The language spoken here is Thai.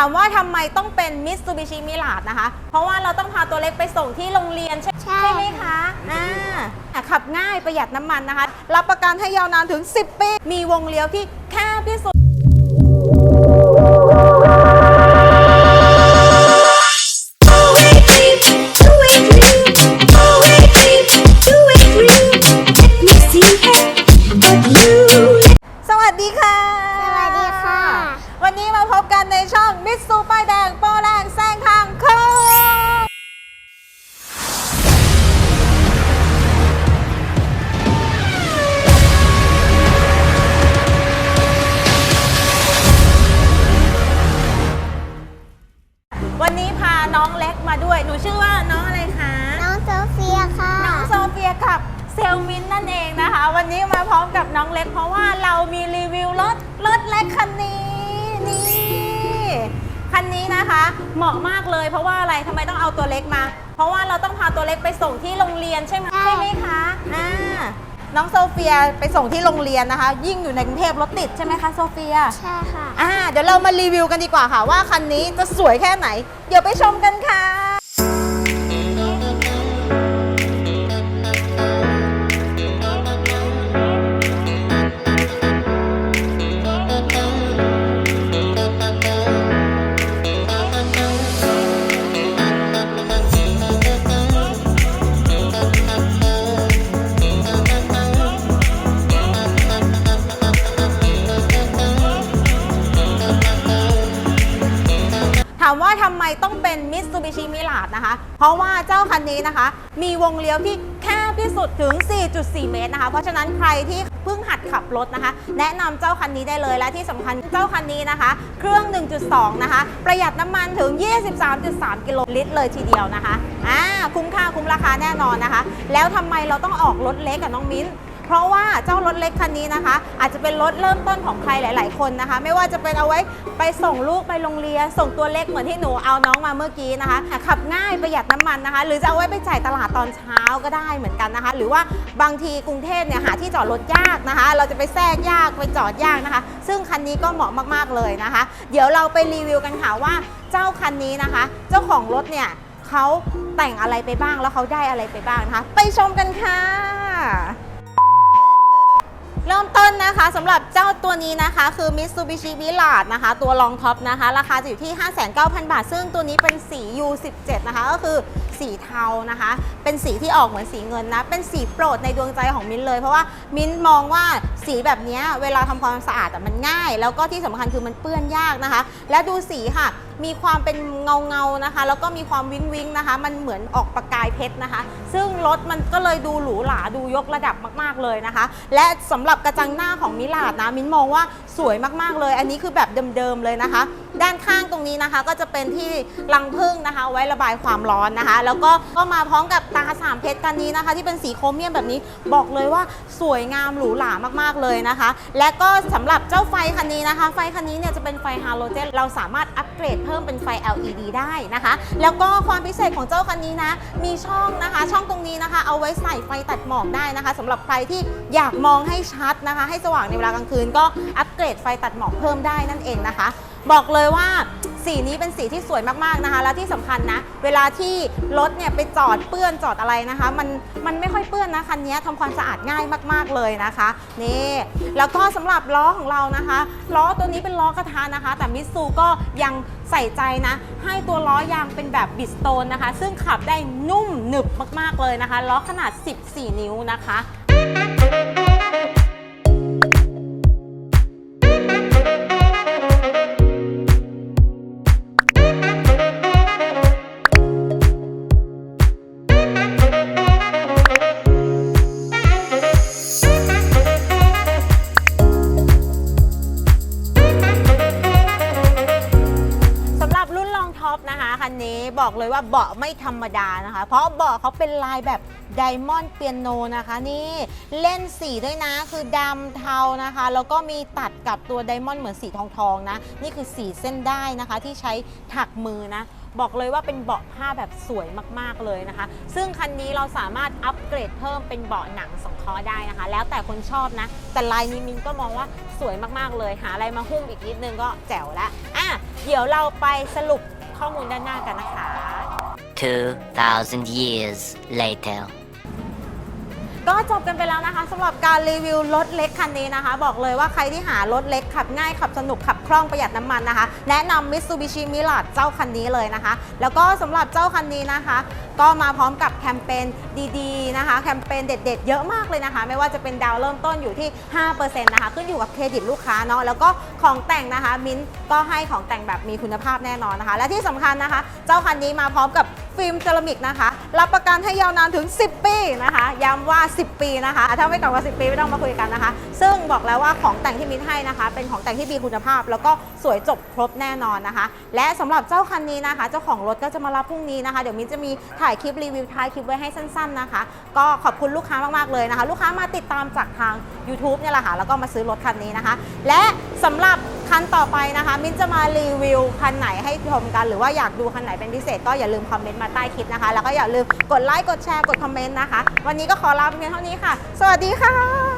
ามว่าทำไมต้องเป็น Mitsubishi Mirage นะคะ เพราะว่าเราต้องพาตัวเล็กไปส่งที่โรงเรียนใช่ใช่ ใช่ไหมคะอ่าขับง่ายประหยัดน้ำมันนะคะ รับประกันให้ยาวนานถึง 10 ปี มีวงเลี้ยวที่แคบที่สุด มาพร้อมกับน้องเล็ก เพราะว่าเรามีรีวิวรถรถเล็กคันนี้นี่คันนี้นะคะ เหมาะมากเลย เพราะว่าอะไรทำไมต้องเอาตัวเล็กมา เพราะว่าเราต้องพาตัวเล็กไปส่งที่โรงเรียนใช่ไหมใช่ใช่ไหมคะอ่าน้องโซเฟียไปส่งที่โรงเรียนนะคะ ยิ่งอยู่ในกรุงเทพรถติดใช่ไหมคะโซเฟียใช่ค่ะอ่าเดี๋ยวเรามารีวิวกันดีกว่าค่ะ ว่าคันนี้จะสวยแค่ไหน เดี๋ยวไปชมกันค่ะ เพราะว่าเจ้าคันนี้นะคะ มีวงเลี้ยวที่แคบที่สุดถึง 4.4 เมตรนะคะ เพราะฉะนั้นใครที่เพิ่งหัดขับรถนะคะ แนะนำเจ้าคันนี้ได้เลยและที่สำคัญเจ้าคันนี้นะคะ เครื่อง 1.2 นะคะ ประหยัดน้ำมันถึง 23.3 กิโลลิตรเลยทีเดียวนะคะอ่าคุ้มค่าคุ้มราคาแน่นอนนะคะ แล้วทำไมเราต้องออกรถเล็กกับน้องมิ้น เพราะว่าเจ้ารถเล็กคันนี้นะคะ อาจจะเป็นรถเริ่มต้นของใครหลาย ๆ คนนะคะ ไม่ว่าจะเป็นเอาไว้ไปส่งลูกไปโรงเรียน ส่งตัวเล็กเหมือนที่หนูเอาน้องมาเมื่อกี้นะคะขับง่ายประหยัดน้ำมันนะคะ หรือจะเอาไว้ไปจ่ายตลาดตอนเช้าก็ได้เหมือนกันนะคะ หรือว่าบางทีกรุงเทพเนี่ยหาที่จอดรถยากนะคะ เราจะไปแทรกยากไปจอดยากนะคะ ซึ่งคันนี้ก็เหมาะมาก ๆ เลยนะคะ เดี๋ยวเราไปรีวิวกันค่ะว่าเจ้าคันนี้นะคะ เจ้าของรถเนี่ยเขาแต่งอะไรไปบ้างแล้วเขาได้อะไรไปบ้างนะคะ ไปชมกันค่ะ เริ่มต้นนะคะสำหรับเจ้าตัวนี้นะคะคือ Mitsubishi Mirage นะคะ ตัวรองท็อปนะคะ ราคาจะอยู่ที่ 59,000 บาท ซึ่งตัวนี้เป็นสี U17 นะคะ ก็คือสีเทานะคะ เป็นสีที่ออกเหมือนสีเงินนะ เป็นสีโปรดในดวงใจของมิ้นเลย เพราะว่ามิ้นมองว่าสีแบบนี้เวลาทำความสะอาดอะมันง่าย แล้วก็ที่สำคัญคือมันเปื้อนยากนะคะ และดูสีค่ะ มีความเป็นเงาเงาๆนะคะ แล้วก็มีความวิ้งวิ้งนะคะ มันเหมือนออกประกายเพชรนะคะ ซึ่งรถมันก็เลยดูหรูหราดูยกระดับมาก ๆเลยนะคะ และสำหรับกระจังหน้าของมิลาดนะ มิ้นมองว่าสวยมากๆเลย อันนี้คือแบบเดิมๆเลยนะคะ ด้านข้างตรงนี้นะคะ ก็จะเป็นที่รังพึ่งนะคะ ไว้ระบายความร้อนนะคะ แล้วก็ก็มาพร้อมกับตาสามเพชรกันนี้นะคะ ที่เป็นสีโครเมียมแบบนี้บอกเลยว่าสวยงามหรูหรามากๆเลยนะคะ และก็สำหรับเจ้าไฟคันนี้นะคะ ไฟคันนี้เนี่ยจะเป็นไฟฮาโลเจนเราสามารถอัปเกรดเพิ่มเป็นไฟ LED ได้นะคะ แล้วก็ความพิเศษของเจ้าคันนี้นะมีช่องนะคะ ช่องตรงนี้นะคะ เอาไว้ใส่ไฟตัดหมอกได้นะคะสำหรับใครที่อยากมองให้ชัดนะคะ ให้สว่างในเวลากลางคืนก็อัปเกรดไฟตัดหมอกเพิ่มได้นั่นเองนะคะ บอกเลยว่าสีนี้เป็นสีที่สวยมากๆนะคะ และที่สำคัญนะ เวลาที่รถเนี่ยไปจอดเปื้อนจอดอะไรนะคะ มันมันไม่ค่อยเปื้อนนะคันนี้ทำความสะอาดง่ายมากๆเลยนะคะนี่แล้วก็สำหรับล้อของเรานะคะล้อตัวนี้เป็นล้อกระทะนะคะ แต่มิตซูก็ยังใส่ใจนะ ให้ตัวล้อยางเป็นแบบบิสโตนนะคะ ซึ่งขับได้นุ่มหนึบมากๆเลยนะคะล้อขนาด 14 นิ้วนะคะ นะคะคันนี้บอกเลยว่าเบาะไม่ธรรมดานะคะ เพราะเบาะเขาเป็นลายแบบไดมอนด์เปียโนนะคะนี่เล่นสีด้วยนะคือดำเทานะคะ แล้วก็มีตัดกับตัวไดมอนด์เหมือนสีทองทองนะ นี่คือสีเส้นได้นะคะที่ใช้ถักมือนะบอกเลยว่าเป็นเบาะผ้าแบบสวยมากๆเลยนะคะ ซึ่งคันนี้เราสามารถอัปเกรดเพิ่มเป็นเบาะหนังสังคราะห์ได้นะคะ แล้วแต่คนชอบนะ แต่ลายนี้มินก็มองว่าสวยมากๆเลย หาอะไรมาหุ้มอีกนิดนึงก็แจ๋วล้วอะเดี๋ยวเราไปสรุป ข้อมูลด้านหน้ากันนะคะ 2,000 years later. ก็จบกันไปแล้วนะคะสำหรับการรีวิวรถเล็กคันนี้นะคะ บอกเลยว่าใครที่หารถเล็กขับง่ายขับสนุกขับคล่องประหยัดน้ำมันนะคะ แนะนำ Mitsubishi Mirage เจ้าคันนี้เลยนะคะ แล้วก็สำหรับเจ้าคันนี้นะคะ ก็มาพร้อมกับแคมเปญดีๆนะคะ แคมเปญเด็ดๆ เยอะมากเลยนะคะ ไม่ว่าจะเป็นดาวเริ่มต้นอยู่ที่ 5%นะคะ ขึ้นอยู่กับเครดิตลูกค้าเนาะแล้วก็ของแต่งนะคะ มิ้นท์ก็ให้ของแต่งแบบมีคุณภาพแน่นอนนะคะ และที่สำคัญนะคะ เจ้าคันนี้มาพร้อมกับ ฟิล์มเซรามิกนะคะ รับประกันให้ยาวนานถึง 10 ปีนะคะ ย้ำว่า 10 ปีนะคะ ถ้าไม่ต่ำกว่า 10 ปีไม่ต้องมาคุยกันนะคะ ซึ่งบอกแล้วว่าของแต่งที่มิ้นให้นะคะ เป็นของแต่งที่มีคุณภาพ แล้วก็สวยจบครบแน่นอนนะคะ และสำหรับเจ้าคันนี้นะคะ เจ้าของรถก็จะมารับพรุ่งนี้นะคะ เดี๋ยวมิ้นจะมีถ่ายคลิปรีวิวท้ายคลิปไว้ให้สั้น ๆนะคะ ก็ขอบคุณลูกค้ามากๆเลยนะคะ ลูกค้ามาติดตามจากทาง YouTube เนี่ยแหละค่ะ แล้วก็มาซื้อรถคันนี้นะคะ และสำหรับ คันต่อไปนะคะ มิ้นจะมารีวิวคันไหนให้ชมกัน หรือว่าอยากดูคันไหนเป็นพิเศษก็อย่าลืมคอมเมนต์มาใต้คลิปนะคะ แล้วก็อย่าลืมกดไลค์กดแชร์กดคอมเมนต์นะคะ วันนี้ก็ขอลาเพียงเท่านี้ค่ะ สวัสดีค่ะ